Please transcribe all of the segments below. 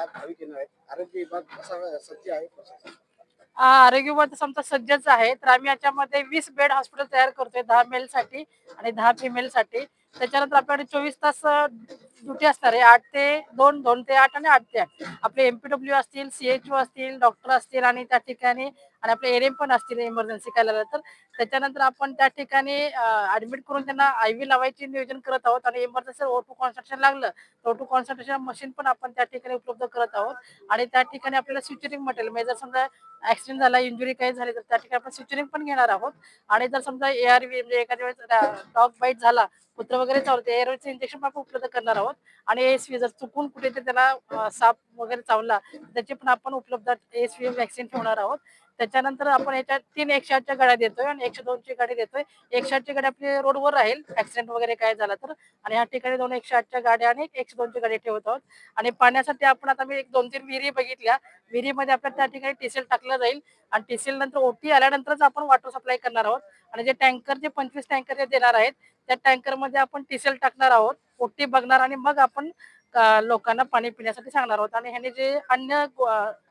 आरोग्य विभाग कसा सज्ज आहे? आरोग्य विभाग आमचा सज्जच आहे. तर आम्ही याच्यामध्ये वीस बेड हॉस्पिटल तयार करतोय दहा मेल साठी आणि दहा फिमेल साठी. त्याच्यानंतर आपल्याकडे चोवीस तास ड्युटी असणार आहे. आठ ते दोन दोन ते आठ आणि आठ ते आठ. आपले एमपीडब्ल्यू असतील सीएचओ असतील डॉक्टर असतील आणि त्या ठिकाणी आणि आपले एरएम पण असतील इमर्जन्सी करायला तर. त्याच्यानंतर आपण त्या ठिकाणी ऍडमिट करून त्यांना आय व्ही लावायचे नियोजन करत आहोत आणि इमर्जन्सी ओ टू कॉन्स्ट्रक्शन लागलं तर ओ टू कॉन्स्ट्रक्शन मशीन पण आपण त्या ठिकाणी उपलब्ध करत आहोत. आणि त्या ठिकाणी आपल्याला स्विचरिंग मटेरियल म्हणजे जर समजा ऍक्सिडेंट झाला इंजुरी काही झाली तर त्या ठिकाणी आपण स्विचरिंग पण घेणार आहोत. आणि जर समजा एआरव्ही म्हणजे एखाद्या वेळेस डॉग बाईट झाला कुत्र वगैरे चावते एअरवेचं इंजेक्शन पण आपण उपलब्ध करणार आहोत. आणि एसवी जर चुकून कुठे त्याला साप वगैरे चावला त्याची पण आपण उपलब्ध एसवी वॅक्सिन ठेवणार आहोत. त्याच्यानंतर आपण याच्यात तीन एकशे आठच्या गाड्या देतोय आणि एकशे दोनची गाडी देतोय. एकशे आठची गाडी आपली रोडवर राहील ऍक्सिडेंट वगैरे काय झाला तर. आणि ह्या ठिकाणी दोन एकशे आठच्या गाड्या आणि एकशे दोनची गाडी ठेवत आहोत. आणि पाण्यासाठी आपण आता मी एक दोन तीन विहिरी बघितल्या. विहिरीमध्ये आपल्याला त्या ठिकाणी टीसेल टाकलं जाईल. आणि टीसेल नंतर ओटी आल्यानंतरच आपण वॉटर सप्लाय करणार आहोत. आणि जे टँकर जे पंचवीस टँकर जे देणार आहेत त्या टँकरमध्ये आपण टीसेल टाकणार आहोत. ओटी बघणार आणि मग आपण लोकांना पाणी पिण्यासाठी सांगणार आहोत. आणि ह्याने जे अन्न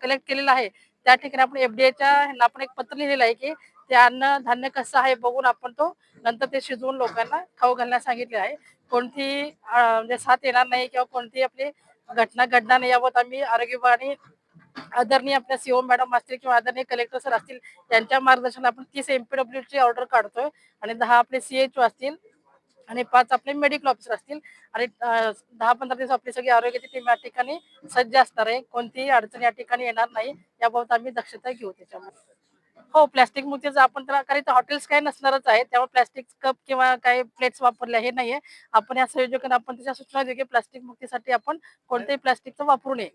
कलेक्ट केलेलं आहे त्या ठिकाणी आपण एफडीएच्या ह्यांना आपण एक पत्र लिहिलेलं आहे की ते अन्न धान्य कसं आहे बघून आपण तो नंतर ते शिजवून लोकांना खाऊ घालण्यास सांगितले आहे. कोणती म्हणजे साथ येणार नाही किंवा कोणती आपली घटना घडणार नाही याबाबत आम्ही आरोग्य विभागाने आदरणीय आपल्या सीओ मॅडम असतील किंवा आदरणीय कलेक्टर सर असतील त्यांच्या मार्गदर्शनात आपण तीस एमपीडब्ल्यू ची ऑर्डर काढतोय. आणि दहा आपले सीएचओ असतील आणि पाच आपले मेडिकल ऑफिसर असतील. आणि दहा पंधरा दिवस आपली सगळी आरोग्याची टीम या ठिकाणी सज्ज असणार आहे. कोणतीही अडचण या ठिकाणी येणार नाही. याबाबत आम्ही दक्षता घेऊ त्याच्यामध्ये. हो प्लॅस्टिक मुक्तीचं आपण त्याला कारण इथं हॉटेल्स काय नसणारच आहे त्यामुळे प्लॅस्टिक कप किंवा काही प्लेट्स वापरल्या हे नाहीये. आपण या संयोजकांना आपण त्याच्या सूचना देऊ की प्लास्टिक मुक्तीसाठी आपण कोणत्याही प्लास्टिकचं वापरू नये.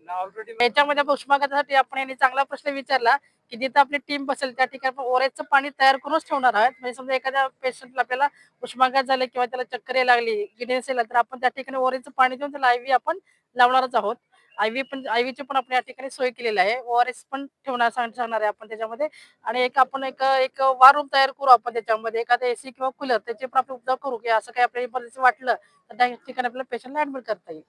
याच्यामध्ये उष्माघातासाठी आपण यांनी चांगला प्रश्न विचारला. की जिथं आपली टीम बसेल त्या ठिकाणी आपण ओरेजचं पाणी तयार करूनच ठेवणार आहोत. म्हणजे समजा एखाद्या पेशंटला आपल्याला उष्माघात झाले किंवा त्याला चक्कर लागली गिडेन्स येला तर आपण त्या ठिकाणी ओरेजचं पाणी देऊन त्याला आयव्ही आपण लावणारच आहोत. आयव्ही पण आयव्हीची पण आपण या ठिकाणी सोय केलेली आहे. ओ आर एस पण ठेवणार सांगणार आहे आपण त्याच्यामध्ये. आणि एक आपण एक एक वार रूम तयार करू आपण त्याच्यामध्ये. एखादा एसी किंवा कूलर त्याचे पण आपण उपचार करू की असं काही आपल्याला इमर्जन्सी वाटलं तर त्या ठिकाणी आपल्याला पेशंटला ऍडमिट करता येईल.